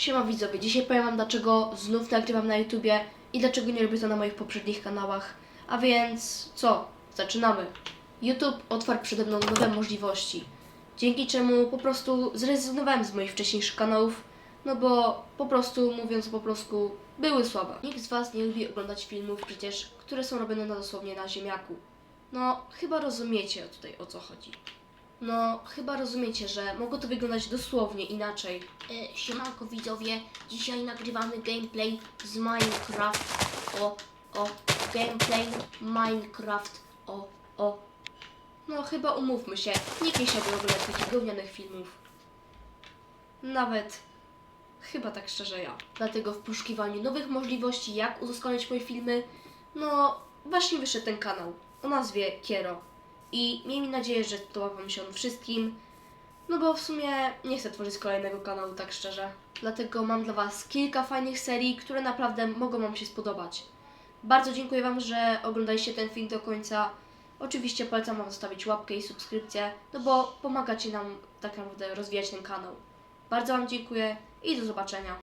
Siema widzowie, dzisiaj powiem wam dlaczego znów nagrywam na YouTubie i dlaczego nie robię to na moich poprzednich kanałach. A więc co? Zaczynamy. YouTube otwarł przede mną nowe możliwości, dzięki czemu po prostu zrezygnowałem z moich wcześniejszych kanałów, no bo po prostu, mówiąc po polsku, były słabe. Nikt z was nie lubi oglądać filmów przecież, które są robione na dosłownie na ziemniaku. No, chyba rozumiecie tutaj o co chodzi. No, chyba rozumiecie, że mogło to wyglądać dosłownie inaczej. E, siemanko widzowie, dzisiaj nagrywamy gameplay z Minecraft. O, o, gameplay Minecraft. O, o. No, chyba umówmy się, nie chciałby oglądać takich gównianych filmów. Nawet chyba tak szczerze ja. Dlatego w poszukiwaniu nowych możliwości, jak udoskonalić moje filmy, no właśnie wyszedł ten kanał o nazwie Kiero. I miejmy nadzieję, że podoba Wam się on wszystkim. No bo w sumie nie chcę tworzyć kolejnego kanału, tak szczerze. Dlatego mam dla Was kilka fajnych serii, które naprawdę mogą Wam się spodobać. Bardzo dziękuję Wam, że oglądaliście ten film do końca. Oczywiście polecam Wam zostawić łapkę i subskrypcję, no bo pomagacie nam tak naprawdę rozwijać ten kanał. Bardzo Wam dziękuję i do zobaczenia.